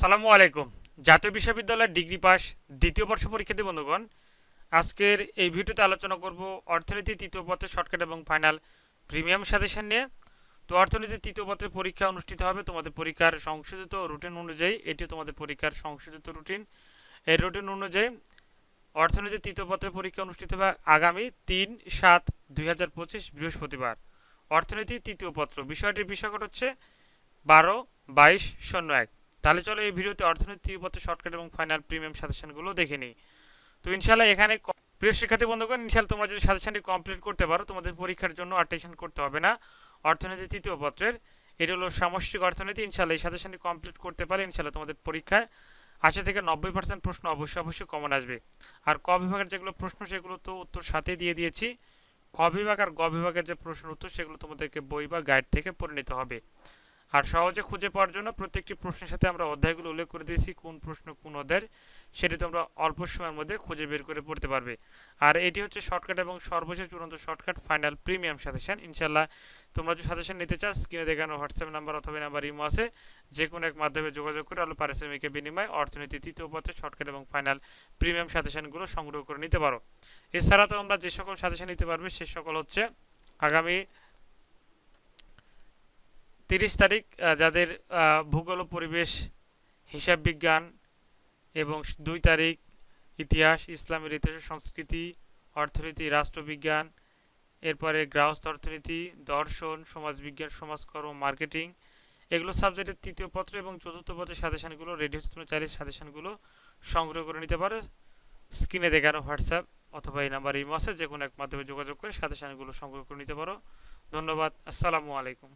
আসসালামু আলাইকুম। জাতীয় বিশ্ববিদ্যালয়ের ডিগ্রি পাস দ্বিতীয় বর্ষ পরীক্ষার্থী বন্ধুগণ, আজকের এই ভিডিওতে আলোচনা করব অর্থনীতি তৃতীয় পত্রের শর্টকাট এবং ফাইনাল প্রিমিয়াম সাজেশন নিয়ে। তো অর্থনীতি তৃতীয় পত্রের পরীক্ষা অনুষ্ঠিত হবে তোমাদের পরীক্ষার সংশোধিত রুটিন অনুযায়ী। এটি তোমাদের পরীক্ষার সংশোধিত রুটিন। এই রুটিন অনুযায়ী অর্থনীতি তৃতীয় পত্রের পরীক্ষা অনুষ্ঠিত হবে আগামী তিন সাত দুই বৃহস্পতিবার। অর্থনীতি তৃতীয় পত্র। বিষয়টির বিষয়কট হচ্ছে বারো বাইশ শূন্য এক। তাহলে চলো এই ভিডিওতে অর্থনীতি পত্র শর্টকাট এবং ফাইনাল প্রিমিয়াম সাজেশনগুলো দেখে নিই। তো ইনশাল্লাহ এখানে প্রিয় শিক্ষার্থী, বন্ধুগণ ইনশাল্লাহ তোমরা যদি সাজেশনটি কমপ্লিট করতে পারো, তোমাদের পরীক্ষার জন্য আর করতে হবে না। অর্থনীতি তৃতীয় পত্রের, এটি হলো সামষ্টিক অর্থনীতি ইনশাল্লাহ এই সাজেশনটি কমপ্লিট করতে পারে ইনশাল্লাহ তোমাদের পরীক্ষায় আশি থেকে নব্বই পার্সেন্ট প্রশ্ন অবশ্যই অবশ্যই কমন আসবে। আর ক বিভাগের যেগুলো প্রশ্ন, সেগুলো তো উত্তর সাথে দিয়ে দিয়েছি। ক বিভাগ আর গ বিভাগের যে প্রশ্ন উত্তর, সেগুলো তোমাদেরকে বই বা গাইড থেকে পড়ে নিতে হবে। আর সহজে খুঁজে পাওয়ার জন্য প্রত্যেকটি প্রশ্নের সাথে আমরা অধ্যায়গুলো উল্লেখ করে দিয়েছি, কোন প্রশ্ন কোন অধ্যায়ের, সেটি তোমরা অল্প সময়ের মধ্যে খুঁজে বের করে পড়তে পারবে। আর এটি হচ্ছে শর্টকাট এবং সর্বশেষ চূড়ান্ত শর্টকাট, ফাইনাল প্রিমিয়াম সাজেশন। ইনশাল্লাহ তোমরা যদি সাজেশন নিতে চাও, স্ক্রিনে দেখানো হোয়াটসঅ্যাপ নাম্বার অথবা নাম্বার ইমো আছে। যে কোনো এক মাধ্যমে যোগাযোগ করে আলো পারিশ্রমিকের বিনিময়ে অর্থনীতি তৃতীয় পথে শর্টকাট এবং ফাইনাল প্রিমিয়াম সাজেশনগুলো সংগ্রহ করে নিতে পারো। এছাড়া তো আমরা যে সকল সাজেশন নিতে পারবে, সে সকল হচ্ছে আগামী তিরিশ তারিখ যাদের ভূগোল পরিবেশ, হিসাব বিজ্ঞান এবং দুই তারিখ ইতিহাস ইসলামের ইতিহাস সংস্কৃতি, অর্থনীতি, রাষ্ট্রবিজ্ঞান, এরপরে গৃহস্থ অর্থনীতি, দর্শন, সমাজবিজ্ঞান, সমাজকর্ম, মার্কেটিং, এগুলো সাবজেক্টের তৃতীয় পত্র এবং চতুর্থ পত্রের সাজেশনগুলো, রেডি হচ্ছে তুমি চাইলে সাজেশনগুলো সংগ্রহ করে নিতে পারো। স্ক্রিনে দেখানো হোয়াটসঅ্যাপ অথবা এই নাম্বার ইমো আছে যে কোনো এক মাধ্যমে যোগাযোগ করে সাজেশনগুলো সংগ্রহ করে নিতে পারো। ধন্যবাদ, আসসালামু আলাইকুম।